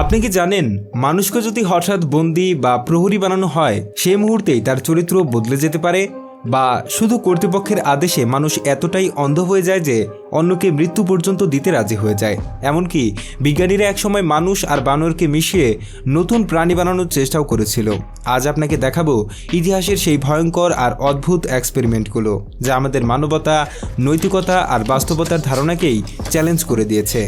আপনি কি জানেন, মানুষকে যদি হঠাৎ বন্দি বা প্রহরী বানানো হয় সেই মুহূর্তেই তার চরিত্র বদলে যেতে পারে? বা শুধু কর্তৃপক্ষের আদেশে মানুষ এতটাই অন্ধ হয়ে যায় যে অন্যকে মৃত্যু পর্যন্ত দিতে রাজি হয়ে যায়। এমনকি বিজ্ঞানীরা একসময় মানুষ আর বানরকে মিশিয়ে নতুন প্রাণী বানানোর চেষ্টাও করেছিল। আজ আপনাকে দেখাবো ইতিহাসের সেই ভয়ঙ্কর আর অদ্ভুত এক্সপেরিমেন্টগুলো যা আমাদের মানবতা, নৈতিকতা আর বাস্তবতার ধারণাকেই চ্যালেঞ্জ করে দিয়েছে।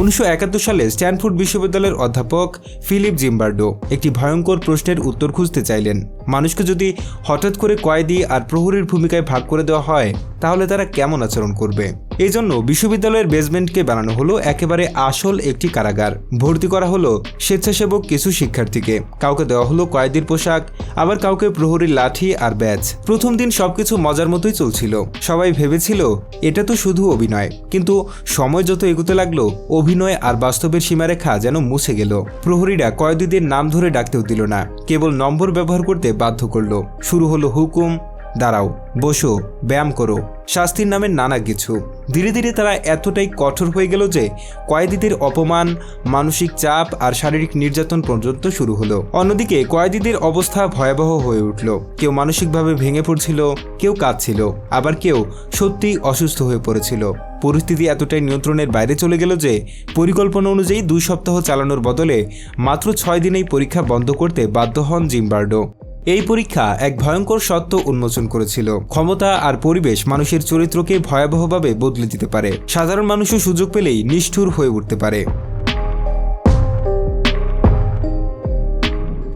উনিশশো একাত্তর সালে স্ট্যানফোর্ড বিশ্ববিদ্যালয়ের অধ্যাপক ফিলিপ জিম্বার্ডো একটি ভয়ঙ্কর প্রশ্নের উত্তর খুঁজতে চাইলেন। মানুষকে যদি হঠাৎ করে কয়েদি আর প্রহরীর ভূমিকায় ভাগ করে দেওয়া হয়, তাহলে তারা কেমন আচরণ করবে? এই জন্য বিশ্ববিদ্যালয়ের বেসমেন্টকে বানানো হলো একেবারে আসল একটি কারাগার। ভর্তি করা হলো স্বেচ্ছাসেবক কিছু শিক্ষার্থীকে। কাউকে দেওয়া হলো কয়েদির পোশাক, আবার কাউকে প্রহরীর লাঠি আর ব্যাচ প্রথম দিন সবকিছু মজার মতোই চলছিল। সবাই ভেবেছিল, এটা তো শুধু অভিনয়। কিন্তু সময় যত এগোতে লাগল, অভিনয় আর বাস্তবের সীমারেখা যেন মুছে গেল। প্রহরীরা কয়েদিদের নাম ধরে ডাকতেও দিল না। কেবল নম্বর ব্যবহার করতে বাধ্য করল। শুরু হলো হুকুম দাঁড়াও, বসো, ব্যায়াম করো। শাস্তির নামে নানা কিছু। ধীরে ধীরে তারা এতটাই কঠোর হয়ে গেল যে কয়েদিদের অপমান, মানসিক চাপ আর শারীরিক নির্যাতন পর্যন্ত শুরু হলো। অন্যদিকে কয়েদিদের অবস্থা ভয়াবহ হয়ে উঠল। কেউ মানসিকভাবে ভেঙে পড়ছিল, কেউ কাঁদছিল, আবার কেউ সত্যিই অসুস্থ হয়ে পড়েছিল। পরিস্থিতি এতটাই নিয়ন্ত্রণের বাইরে চলে গেল যে পরিকল্পনা অনুযায়ী দুই সপ্তাহ চালানোর বদলে মাত্র ছয় দিনেই পরীক্ষা বন্ধ করতে বাধ্য হন জিম্বার্ডো। এই পরীক্ষা এক ভয়ঙ্কর সত্য উন্মোচন করেছিল। ক্ষমতা আর পরিবেশ মানুষের চরিত্রকে ভয়াবহভাবে বদলে দিতে পারে। সাধারণ মানুষও সুযোগ পেলেই নিষ্ঠুর হয়ে উঠতে পারে।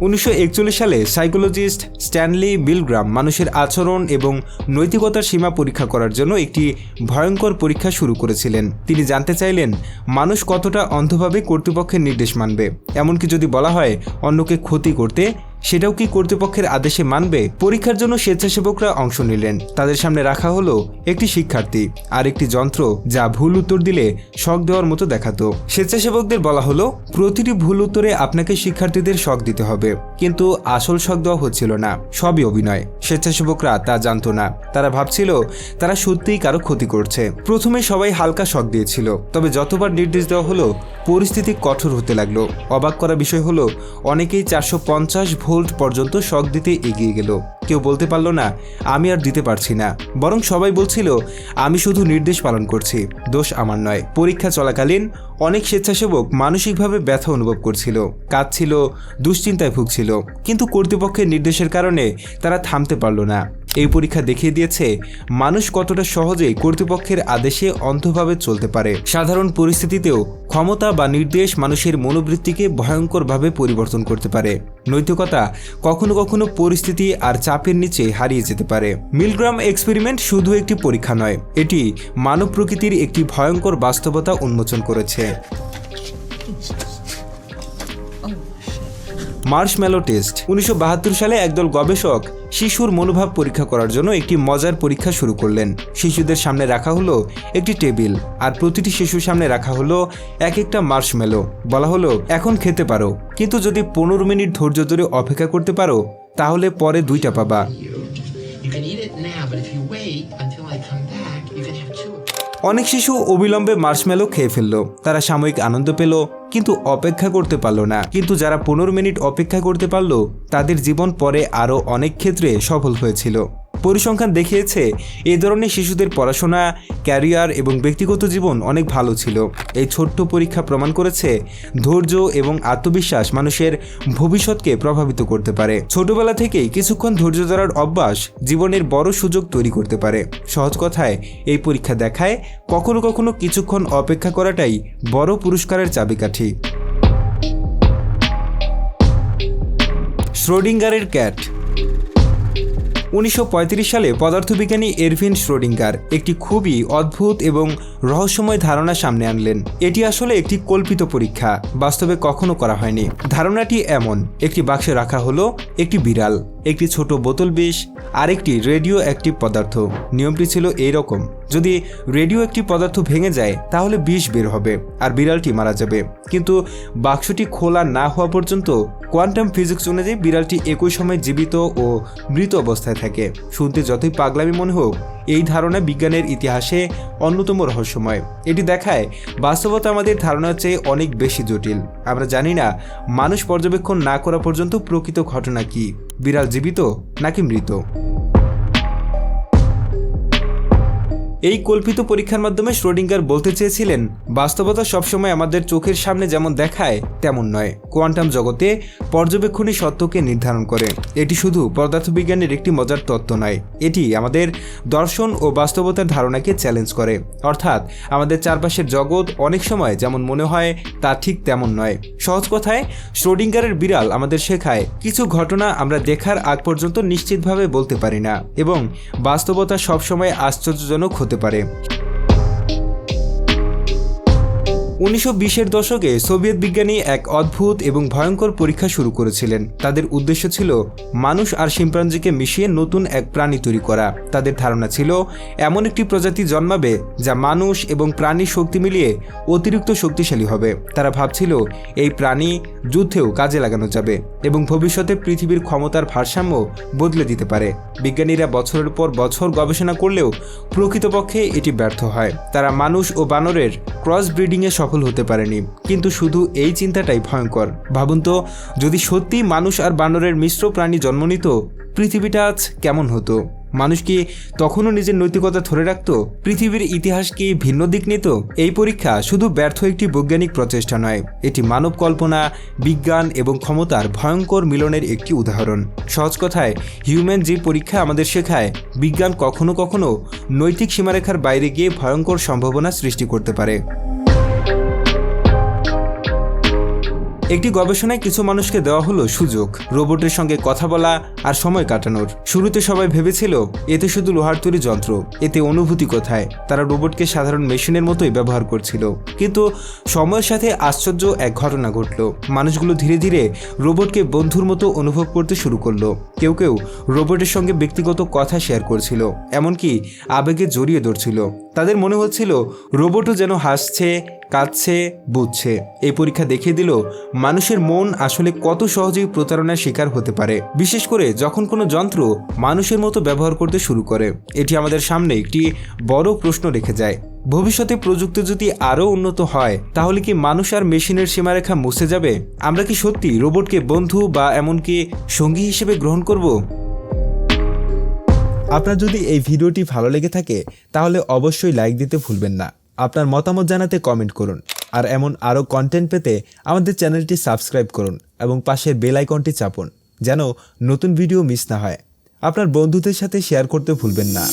উনিশশো একচল্লিশ সালে সাইকোলজিস্ট স্ট্যানলি বিলগ্রাম মানুষের আচরণ এবং নৈতিকতার সীমা পরীক্ষা করার জন্য একটি ভয়ঙ্কর পরীক্ষা শুরু করেছিলেন। তিনি জানতে চাইলেন, মানুষ কতটা অন্ধভাবে কর্তৃপক্ষের নির্দেশ মানবে? এমনকি যদি বলা হয়, অন্যকে ক্ষতি করতে সেটাও কি কর্তৃপক্ষের আদেশে মানবে? পরীক্ষার জন্য স্বেচ্ছাসেবকরা অংশ নিলেন। তাদের সামনে রাখা হলো একটি শিক্ষার্থী আর একটি যন্ত্র যা ভুল উত্তর দিলে শখ দেওয়ার মতো দেখাতো। স্বেচ্ছাসেবকদের বলা হলো, প্রতিটি ভুল উত্তরে আপনাকে শিক্ষার্থীদের শখ দিতে হবে, কিন্তু আসল শখ দেওয়া হচ্ছিল না। সবই অভিনয়। স্বেচ্ছাসেবকরা তা জানতো না। তারা ভাবছিল, তারা সত্যিই কারও ক্ষতি করছে। প্রথমে সবাই হালকা শখ দিয়েছিল, তবে যতবার নির্দেশ দেওয়া হলো পরিস্থিতি কঠোর হতে লাগল। অবাক করা বিষয় হলো, অনেকেই চারশো পঞ্চাশ ভোল্ট পর্যন্ত শক দিতে এগিয়ে গেল। কেউ বলতে পারল না, আমি আর দিতে পারছি না। বরং সবাই বলছিল, আমি শুধু নির্দেশ পালন করছি, দোষ আমার নয়। পরীক্ষা চলাকালীন অনেক স্বেচ্ছাসেবক মানসিকভাবে ব্যথা অনুভব করছিল, কাঁদছিল, দুশ্চিন্তায় ভুগছিল। কিন্তু কর্তৃপক্ষের নির্দেশের কারণে তারা থামতে পারল না। এই পরীক্ষা দেখিয়ে দিয়েছে, মানুষ কতটা সহজেই কর্তৃপক্ষের আদেশে অন্ধভাবে চলতে পারে। সাধারণ পরিস্থিতিতেও ক্ষমতা বা নির্দেশ মানুষের মনোবৃত্তিকে ভয়ঙ্করভাবে পরিবর্তন করতে পারে। নৈতিকতা কখনো কখনো পরিস্থিতি আর চাপের নিচে হারিয়ে যেতে পারে। মিলগ্রাম এক্সপেরিমেন্ট শুধু একটি পরীক্ষা নয়, এটি মানব প্রকৃতির একটি ভয়ঙ্কর বাস্তবতা উন্মোচন করেছে। মার্শম্যালো টেস্ট উনিশশো বাহাত্তর সালে একদল গবেষক শিশুর মনোভাব পরীক্ষা করার জন্য একটি মজার পরীক্ষা শুরু করলেন শিশুদের সামনে রাখা হলো একটি টেবিল আর প্রতিটি শিশুর সামনে রাখা হলো এক একটা মার্শম্যালো বলা হলো এখন খেতে পারো কিন্তু যদি পনেরো মিনিট ধৈর্য ধরে অপেক্ষা করতে পারো তাহলে পরে দুইটা পাবা You. Can eat it now, but if you wait until I come back, you can have two. অনেক শিশু অবিলম্বে মার্শমেলো খেয়ে ফেলল। তারা সাময়িক আনন্দ পেল, কিন্তু অপেক্ষা করতে পারল না। কিন্তু যারা পনেরো মিনিট অপেক্ষা করতে পারল, তাদের জীবন পরে আরও অনেক ক্ষেত্রে সফল হয়েছিল। পরিসংখ্যান দেখিয়েছে এই ধরনের শিশুদের পড়াশোনা, ক্যারিয়ার এবং ব্যক্তিগত জীবন অনেক ভালো ছিল। এই ছোট্ট পরীক্ষা প্রমাণ করেছে ধৈর্য এবং আত্মবিশ্বাস মানুষের ভবিষ্যৎকে প্রভাবিত করতে পারে। ছোটবেলা থেকেই কিছুক্ষণ ধৈর্য ধরার অভ্যাস জীবনের বড় সুযোগ তৈরি করতে পারে। সহজ কথায়, এই পরীক্ষা দেখায় কখনো কখনো কিছুক্ষণ অপেক্ষা করাটাই বড় পুরস্কারের চাবিকাঠি। শ্রোডিঙ্গারের ক্যাট উনিশশো পঁয়ত্রিশ সালে পদার্থবিজ্ঞানী এরভিন শ্রোডিঙ্গার একটি খুবই অদ্ভুত এবং রহস্যময় ধারণা সামনে আনলেন। এটি আসলে একটি কল্পিত পরীক্ষা, বাস্তবে কখনো করা হয়নি। ধারণাটি এমন, একটি বাক্সে রাখা হলো একটি বিড়াল, একটি ছোট বোতল বিষ আর একটি রেডিও অ্যাক্টিভ পদার্থ। নিয়মটি ছিল এই রকম যদি রেডিও একটি পদার্থ ভেঙে যায়, তাহলে বিষ বের হবে আর বিড়ালটি মারা যাবে। কিন্তু বাক্সটি খোলা না হওয়া পর্যন্ত কোয়ান্টাম ফিজিক্স অনুযায়ী বিড়ালটি একই সময় জীবিত ও মৃত অবস্থায় থাকে। শুনতে যতই পাগলামি মনে হোক, এই ধারণা বিজ্ঞানের ইতিহাসে অন্যতম রহস্যময়। এটি দেখায় বাস্তবতা আমাদের ধারণার চেয়ে অনেক বেশি জটিল। আমরা জানি না মানুষ পর্যবেক্ষণ না করা পর্যন্ত প্রকৃত ঘটনা কি। বিড়াল জীবিত নাকি মৃত? এই কল্পিত পরীক্ষার মাধ্যমে শ্রোডিঙ্গার বলতে চেয়েছিলেন, বাস্তবতা সবসময় আমাদের চোখের সামনে যেমন দেখায়, তেমন নয়। কোয়ান্টাম জগতে পর্যবেক্ষণই সত্যকে নির্ধারণ করে। এটি শুধু পদার্থবিজ্ঞানের একটি মজার তত্ত্ব নয়, এটি আমাদের দর্শন ও বাস্তবতার ধারণাকে চ্যালেঞ্জ করে। অর্থাৎ আমাদের চারপাশের জগৎ অনেক সময় যেমন মনে হয়, তা ঠিক তেমন নয়। সহজ কথায় শ্রোডিঙ্গারের বিড়াল আমাদের শেখায়, কিছু ঘটনা আমরা দেখার আগ পর্যন্ত নিশ্চিতভাবে বলতে পারি না, এবং বাস্তবতা সবসময় আশ্চর্যজনক হতে পারে। উনিশশো বিশের দশকে সোভিয়েত বিজ্ঞানী এক অদ্ভুত এবং ভয়ঙ্কর পরীক্ষা শুরু করেছিলেন। তাদের উদ্দেশ্য ছিল মানুষ আর শিম্পাঞ্জিকে মিশিয়ে নতুন এক প্রাণী তৈরি করা। তাদের ধারণা ছিল, এমন একটি প্রজাতি জন্মাবে যা মানুষ এবং প্রাণীর শক্তি মিলিয়ে অতিরিক্ত শক্তিশালী হবে। তারা ভাবছিল, এই প্রাণী যুদ্ধেও কাজে লাগানো যাবে এবং ভবিষ্যতে পৃথিবীর ক্ষমতার ভারসাম্য বদলে দিতে পারে। বিজ্ঞানীরা বছরের পর বছর গবেষণা করলেও প্রকৃতপক্ষে এটি ব্যর্থ হয়। তারা মানুষ ও বানরের ক্রস ব্রিডিংয়ে সফল হতে পারেনি। কিন্তু শুধু এই চিন্তাটাই ভয়ঙ্কর। ভাবুন তো, যদি সত্যি মানুষ আর বানরের মিশ্র প্রাণী জন্ম নিত, পৃথিবীটা আজ কেমন হতো? মানুষ কি তখনও নিজের নৈতিকতা ধরে রাখত? পৃথিবীর ইতিহাস কি ভিন্ন দিক নিত? এই পরীক্ষা শুধু ব্যর্থ একটি বৈজ্ঞানিক প্রচেষ্টা নয়, এটি মানব কল্পনা, বিজ্ঞান এবং ক্ষমতার ভয়ঙ্কর মিলনের একটি উদাহরণ। সহজ কথায়, হিউম্যান যে পরীক্ষা আমাদের শেখায়, বিজ্ঞান কখনো কখনো নৈতিক সীমারেখার বাইরে গিয়ে ভয়ঙ্কর সম্ভাবনা সৃষ্টি করতে পারে। একটি গবেষণায় কিছু মানুষকে দেওয়া হলো সুযোগ, রোবটের সঙ্গে কথা বলা আর সময় কাটানোর। শুরুতে সবাই ভেবেছিল, এতে শুধু লোহার তৈরি যন্ত্র, এতে অনুভূতি কোথায়? তারা রোবটকে সাধারণ মেশিনের মতোই ব্যবহার করছিল। কিন্তু সময়ের সাথে আশ্চর্য এক ঘটনা ঘটল। মানুষগুলো ধীরে ধীরে রোবটকে বন্ধুর মতো অনুভব করতে শুরু করল। কেউ কেউ রোবটের সঙ্গে ব্যক্তিগত কথা শেয়ার করছিল, এমনকি আবেগে জড়িয়ে ধরছিল। তাদের মনে হচ্ছিল, রোবটও যেন হাসছে, কাঁদছে, বুঝছে। এই পরীক্ষা দেখিয়ে দিল মানুষের মন আসলে কত সহজেই প্রতারণার শিকার হতে পারে। বিশেষ করে যখন কোনো যন্ত্র মানুষের মতো ব্যবহার করতে শুরু করে। এটি আমাদের সামনে একটি বড় প্রশ্ন রেখে যায়। ভবিষ্যতে প্রযুক্তি যদি আরও উন্নত হয়, তাহলে কি মানুষ আর মেশিনের সীমারেখা মুছে যাবে? আমরা কি সত্যি রোবটকে বন্ধু বা এমনকি সঙ্গী হিসেবে গ্রহণ করব? আপনার যদি এই ভিডিওটি ভালো লেগে থাকে, তাহলে অবশ্যই লাইক দিতে ভুলবেন না। আপনার মতামত জানাতে কমেন্ট করুন। আর এমন আরও কন্টেন্ট পেতে আমাদের চ্যানেলটি সাবস্ক্রাইব করুন এবং পাশের বেল আইকনটি চাপুন, যেন নতুন ভিডিও মিস না হয়। আপনার বন্ধুদের সাথে শেয়ার করতে ভুলবেন না।